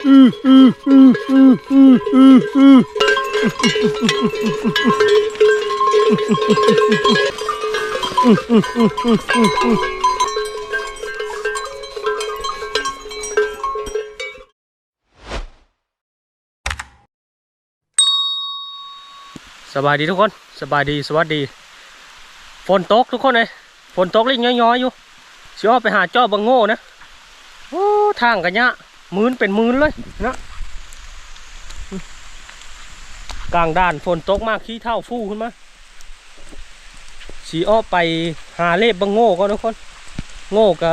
สบายดีทุกคน สบายดีสวัสดี ฝนตกทุกคนเลยฝนตกเล็กน้อยๆอยู่สิออไปหาเจ้าบังโง่นะโอ้ทางกันยะ มื่นเป็นหมื่นเลยนะกลางด่านฝนตกมากขี้เท่าฟู่ขึ้นมาสีอ้อไปหาเล็บบังโง่ก็ทุกคน โง่ก็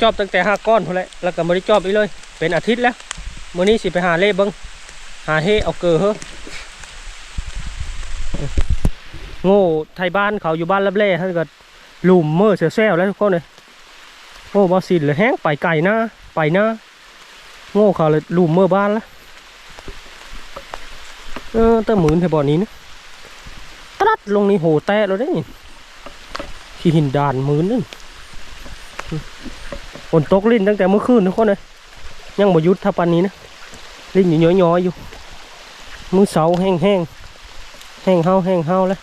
จอบตั้งแต่ห้าก้อนพอแหล้วแล้วก็ไม่ได้จอบอีกเลย เป็นอาทิตย์แล้วมื้อนี้สิไปหาเล็บบังหาเฮเอาเกลือเฮ้โง่ไทยบ้านเขาอยู่บ้านรับแร่ท่านก็หลุมเมื่อเสียแซวแล้วทุกคนเลยโง่บอสินเลยแห้งไปไก่หน้าไปหน้า โง่เขาเลยลุมเมื่อบ้านละเออแต่หมื่นแถวบ่อนี้นะตรัดลงนี่โหแตะเราได้นี่ขี้หินด่านหมื่นนึงฝนตกลิ้นตั้งแต่เมื่อคืนทุกคนเลยยังบ่ยุดถ้าปานนี้นะลิ้นอยู่ย้อยๆอยู่มือเสาแห้งๆแห้งเฮาแห้งเฮาเลย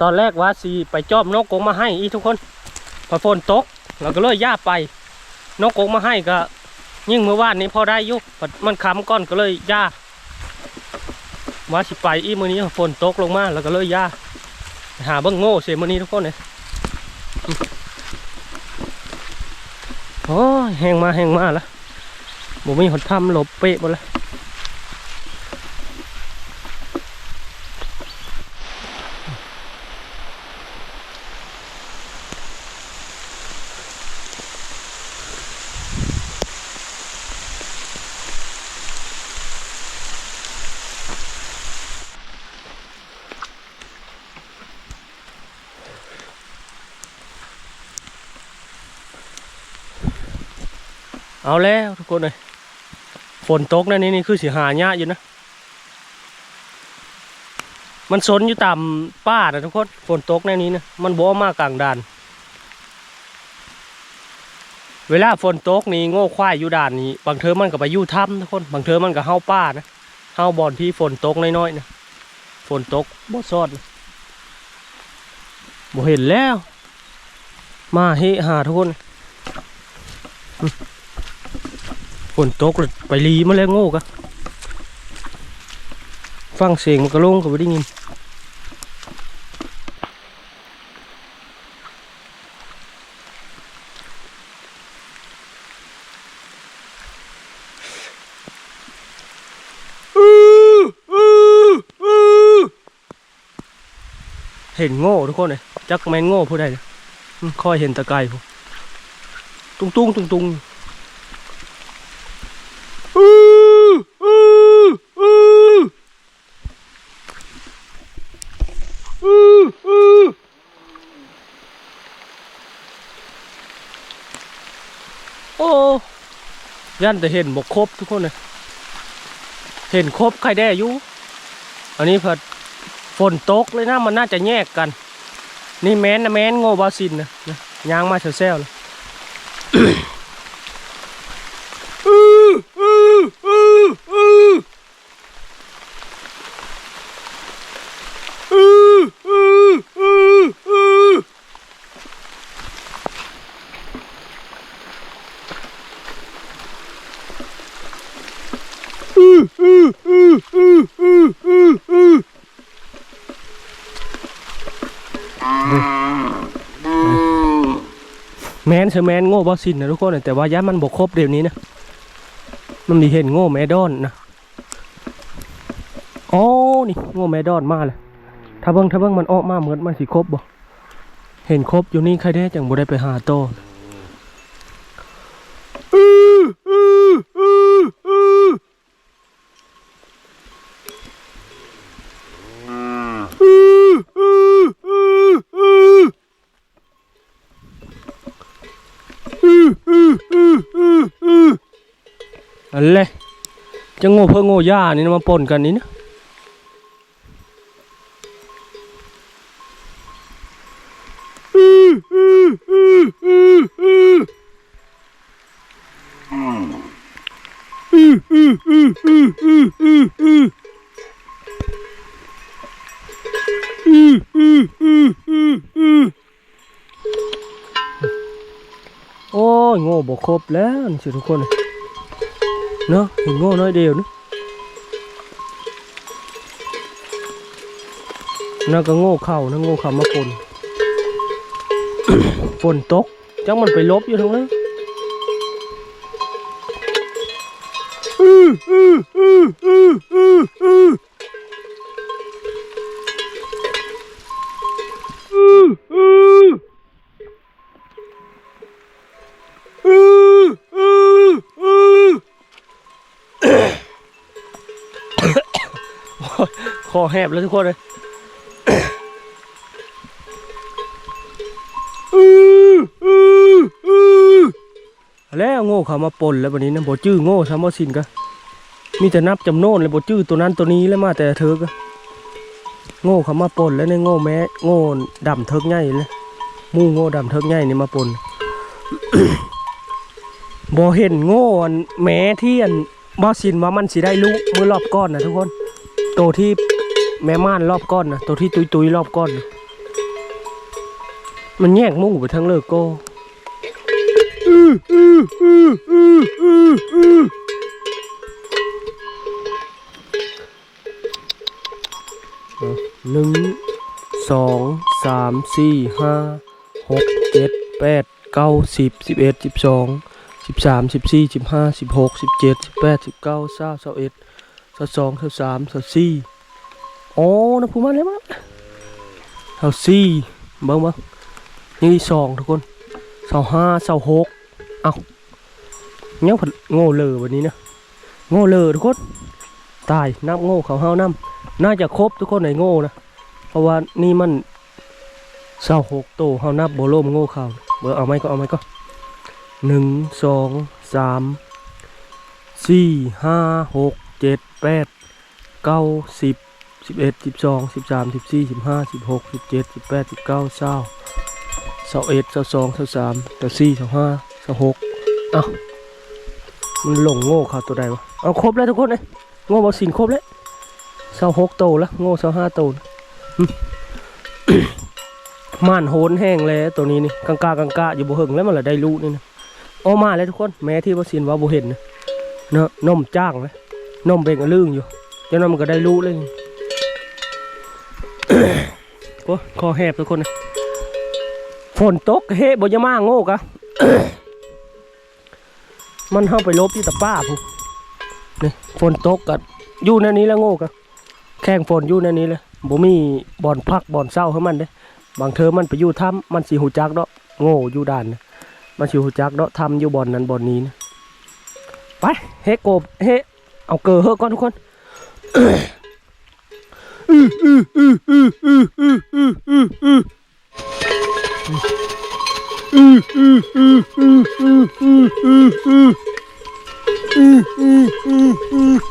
ตอนแรกว่าสีไปจอบนกกงมาให้อีทุกคนพอฝนตก เราก็เลยย่าไปนกกงมาให้ก็ ยิ่งเมื่อวานนี้พอได้ยุมันค้ำก้อนก็เลยย่าว่าสิไปอีมือนี้ฝนตกลงมาแล้วก็เลยย่าหาเบิ้งโง่เสียมือนี้ทุกคนเลยโอ้แหงมาแหงมาแล้วบ่มีหนทำหลบเป๊ะหมดแล้ว เอาแล้วทุกคนเลยฝนตกนะนี่นี่คือสิหายากอยู่นะ มันสนอยู่ตามป้านะทุกคนฝนตกในนี้นะมันบ่มากกลางด่าน เวลาฝนตกนี่โง่ควายอยู่ด่านนี้ บางเทอมันก็ไปยู่ถ้ำทุกคน บางเทอมันก็เฮาป้านะเฮาบอนที่ฝนตกน้อยๆนะฝนตกบ่ซอดนะบ่เห็นแล้ว มาเฮหาทุกคน ฝนตกเลยไปรีมาแล้วโง่กะฟังเสียงมันก็ลงก็ไม่ได้ยินเห็นโง่ทุกคนเลยจักแมนโง่ผู้ใดเลยคอยเห็นตะไคร้ผู้ตุ้งตุ้งตุ้งตุ้ง โอ้ ยันแต่เห็นบกครบทุกคนเลยเห็นครบใครได้อยู่อันนี้เพิ่ดฝนตกเลยนะมันน่าจะแยกกัน นี่แม้นนะแม้นโง่บาซินนะยางมาเซลเลย แมนเชแมนโง่บอสินนะทุกคนแต่ว่าย้ามันบกครบเดี๋ยวนี้นะมันมีเห็นโง่แมดอนนะอ๋อนี่โง่แมดอนมาเลยถ้าเบิ้งถ้าเบิ้งมันออกมาเหมือนมันสิครบบ่เห็นครบอยู่นี่ใครได้จังบ่ได้ไปหาโต นเลย จะโง่เพื่อโง่ย่านี่นะมาปนกันนี้นะโอ้ยโง่บกครบแล้วนี่สิทุกคน เนาะเห็นโง่น้อยเดียวนะน่าก็โง่เข่านะโง่เข่ามาปนฝนตกจังมันไปลบอยู่ทั้งนั้นอื้อ คอแหบแล้วทุกคนเลยอืออืออือแล้วโง่เขามาปนแล้ววันนี้นะโบจื้อโง่ซะบ่สินกะมีแต่นับจำโนนเลยโบจื้อตัวนั้นตัวนี้แล้วมาแต่เธอกะโง่เขามาปนแล้วในโง่แม้โง่ดำเทิกใหญ่เลยมู่โง่ดำเทิกใหญ่นี่มาปนบ่เห็นโง่แม้ที่อัน บ่สินว่ามันสิได้ลูกมือรอบก้อนนะทุกคนตัวที่แม่ม่านรอบก้อนนะตัวที่ตุยๆรอบก้อนนะมันแยกหมู่ไปทั้งเลิกโก้อืออืออืออืออืออืออหนึ่งสองสามสี่ห้าหกเจ็ดแปดเก้าสิบสิบเอ็ดสิบสอง สิบสามสิบสี่สิบห้าสิบหกสิบเจ็ดสิบแปดสิบเก้าสามสิบเอ็ดสิบสองสิบสามสิบสี่อ๋อนะพูดมาเลยมั้งสิบสี่เบิ่งเบิ่งนี่สองทุกคนเสาห้าเสาหกเอายังผัดโง่เลยวันนี้นะโง่เลยทุกคนตายนับโง่เขาเฮานํน่าจะครบทุกคนในโง่นะเพราะว่านี่มันเสาหกโตเฮานับโบโลมโง่เขาเบอร์เอาไหมก็เอาไหมก็ หนึ่งสองสามสี่ห้าหกเจ็ดแปดเก้าสิบสิบเอ็ดสิบสองสิบสามสิบสี่สิบห้าสิบหกสิบเจ็ดสิบแปดสิบเก้าเศร้าเสาเอ็ดเสาสองเสาสามเสาสี่เสาห้าเสาหกเอ้ามันหลงโง่เขาตัวใดวะเอาครบแล้วทุกคนเลยโง่บอสินครบแล้วเสาหกโตแล้วโง่เสาห้าโตนะม่านโหนแห้งแล้วตัวนี้นี่กังกากังกาอยู่บ่หิงแล้วมันละได้ลูกนี่นะ ออกมาแล้วทุกคน แม้ที่บอสินว่าบ่เห็นนะเนาะนมจ้างเลยนมเบ่งอะลึงอยู่เจ้าน้มันก็ได้ลูกเลยโอ้คอแหบทุกคนนะฝนตกเฮ้บอยามาโง่กะมันเข้าไปลบที่ตะป้าพูนี่ฝนตกกัอยู่ในนี้แล้วโง่กะแข่งฝนอยู่ในนี้เลยบ่มีบ่อนพักบ่อนเศร้าให้มันเด้บางเทอมันไปอยู่ถ้ำมันสิหูจักเนาะโง่อยู่ด่านนะ มาชิวจักเดาะทำอยู่บ่อนนั้นบ่อนนี้นะไปเฮโกบเฮเอาเกอเฮก่อนทุกคน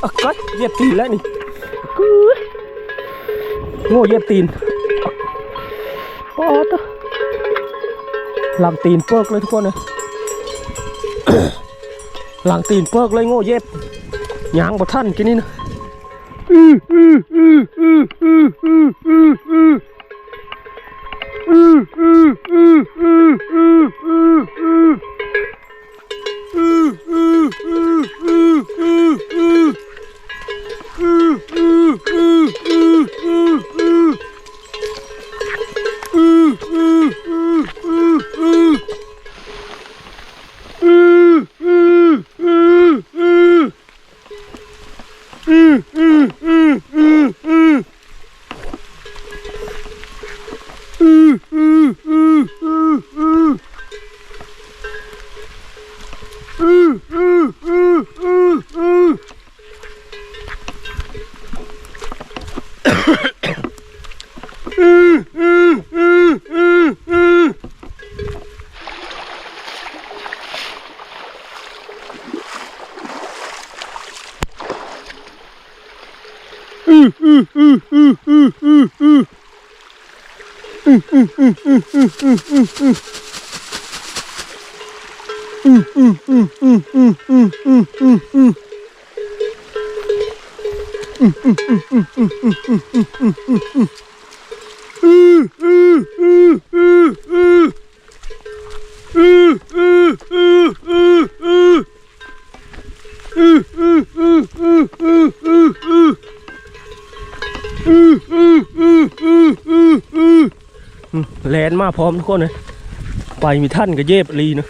อะก็เย็อื้นแล้วนี่กูโง่เย็บตีน หลังตีนเปิกเลยทุกคนเลยหลังตีนเปิกเลยโง่เย็บยางบ่ท่านกินนี่นะ แลนมาพร้อมทุกคนเลยไปมีท่านกับเย็บลีเนาะ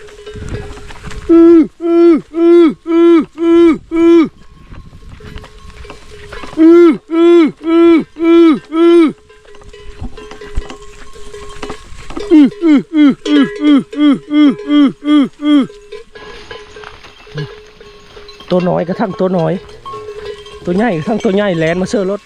ตัวน้อยกระทั่งตัวน้อย ตัวใหญ่กระทั่งตัวใหญ่แลนมาเชื่อรถ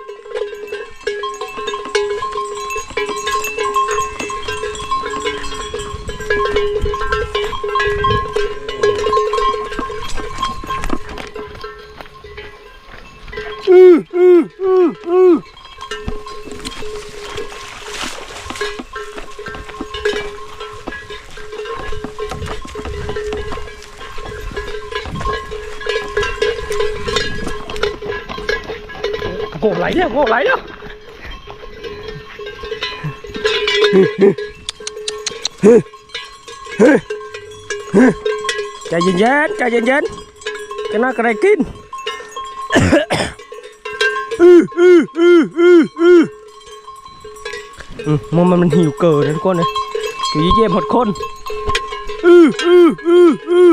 โใจเย็นๆใจเย็นๆจะน่ากระไรกินอืมมันมันหิวเกินนะทุกคนนะอยู่เยี่ยมหดคนอืออื้ออื้ออือ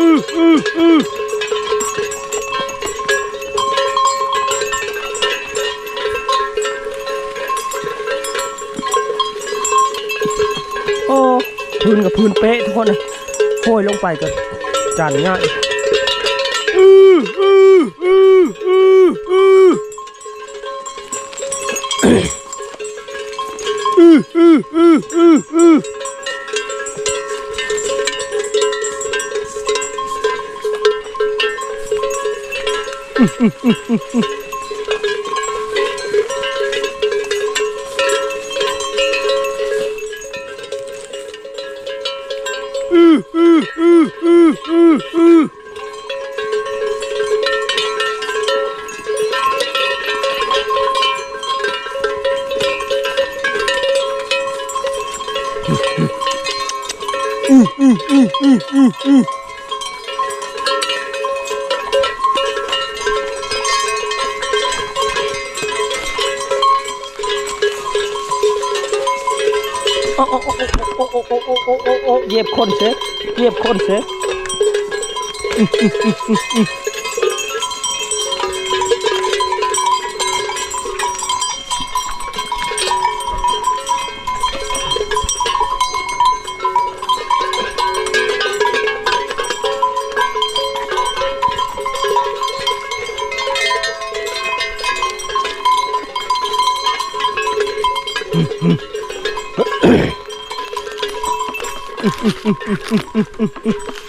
ไปก็จานง่ายอืออืออืออือ อื้ออื้ออื้อโอ้โอ้โอ้โอ้โอ้โอ้โอ้โอ้โอ้โอ้เหยียบ Mm-hmm.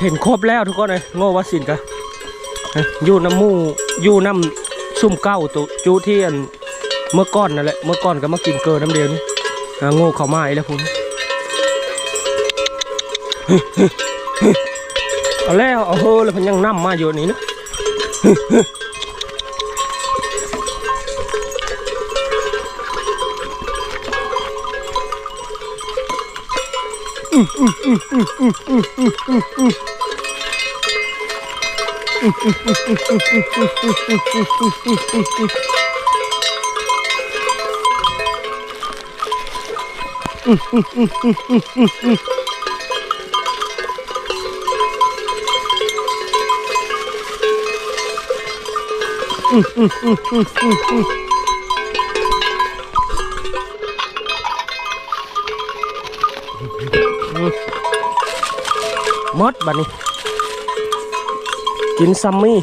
เห็นครบแล้วทุกคนเลยโง่ว่าสินกะอยู่น้ำมูอยู่น้ำซุ่มเก้าตัวจูเทียนเมื่อก่อนนั่นแหละเมื่อก่อนก็มากินเกินน้ำเดียวนี่โง่เข้ามาอีกแล้วคุณเอาแล้วเอาเฮ้อแล้วพันยังน้ำมาอยู่นี่นะ Mm-hmm. มดบัดนี้ กินซัมมี่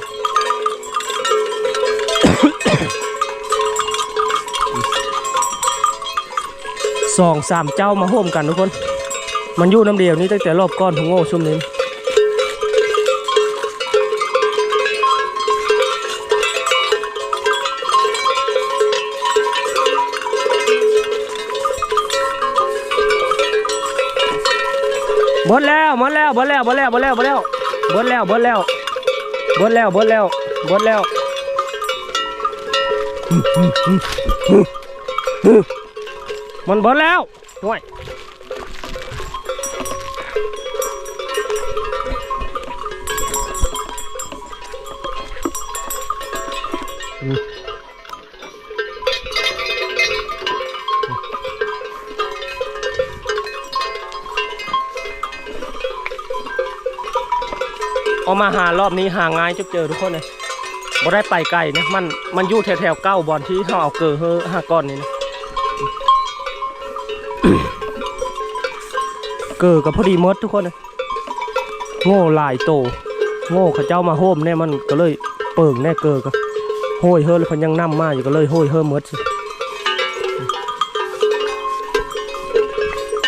สองสามเจ้ามาโฮมกันทุกคน มันอยู่น้ำเดียวนี้ตั้งแต่รอบก้อนของโง่ชุ่มนี้หมดแล้ว แล้วหมดแล้วหมดแล้วหมดแล้วหมดแล้วหมดแล้วหมดแล้วหมดแล้วหมดแล้วหมดแล้วหมดแล้วมันหมดแล้วด้วย เอามาหารอบนี้หาง่ายจะเจอทุกคนเลยบ่ได้ไปไกลนะมันมันอยู่แถวๆเก้าบอลที่เขาเอาเกลือเฮอห้าก้อนนี่นะเกิดกับพอดีมดทุกคนเลยโง่หลายโต โง่เขาเจ้ามาโฮมเนี่ยมันก็เลยเปิงแน่เกิดกับโห้ยเฮ้อเลยเพันยังนํมาอยู่ก็เลยโห้ยเฮ้อมดสิ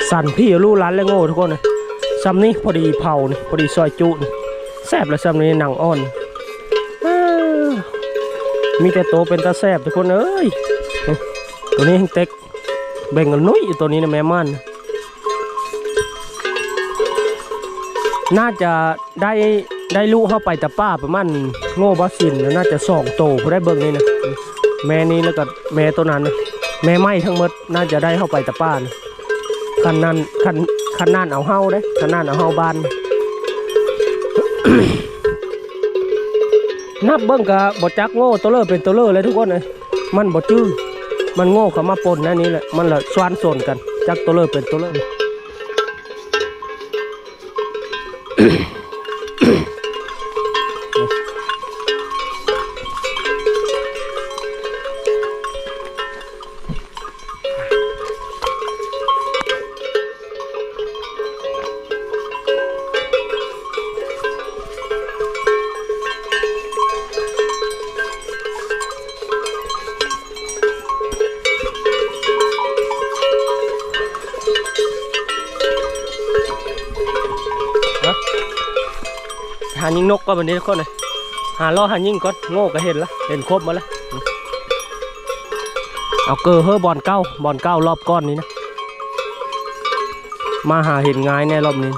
สั่นพี่รู้ร้านแล้วโง่ทุกคนเลยซ้ำนี้พอดีเผานี่พอดีซอยจุนี่ แซบแล้วซ้ำนี้หนังอ่อน มีแต่โตเป็นตาแซบทุกคนเอ้ย ตัวนี้แห้งเต็กแบ่งกันนุ้ยอยู่ตัวนี้นะแม่มันน่าจะได้ได้ลูกเข้าไปแต่ป้าประมาณโง่บาสินน่าจะสองโตผู้ได้เบิ่งนี่นะแม่นี้แล้วก็แม่ตัวนั้นนะแม่ไม่ทั้งหมดน่าจะได้เข้าไปแต่ป้านะคันนั้นคันคันนั้นเอาเฮาได้คันนั้นเอาเฮาบ้านนั นับเบิ้งกะบ่จักโง่ตัวเลอเป็นตัวเลอเลยทุกคนเลยมันบดจื้อมันโง่เขามาปนนั่นนี่แหละมันละสวนส่วนกัน จักตัวเลอเป็นตัวเลอ หายิงนกก็แบบนี้ทุกคนเลยหาล่อหายิงก็โง่ก็เห็นละเห็นครบมาละเอาเกอร์เฮอบอลเก้าบอลเก้ารอบก้อนนี้นะ มาหาเห็นง่ายแน่รอบนี้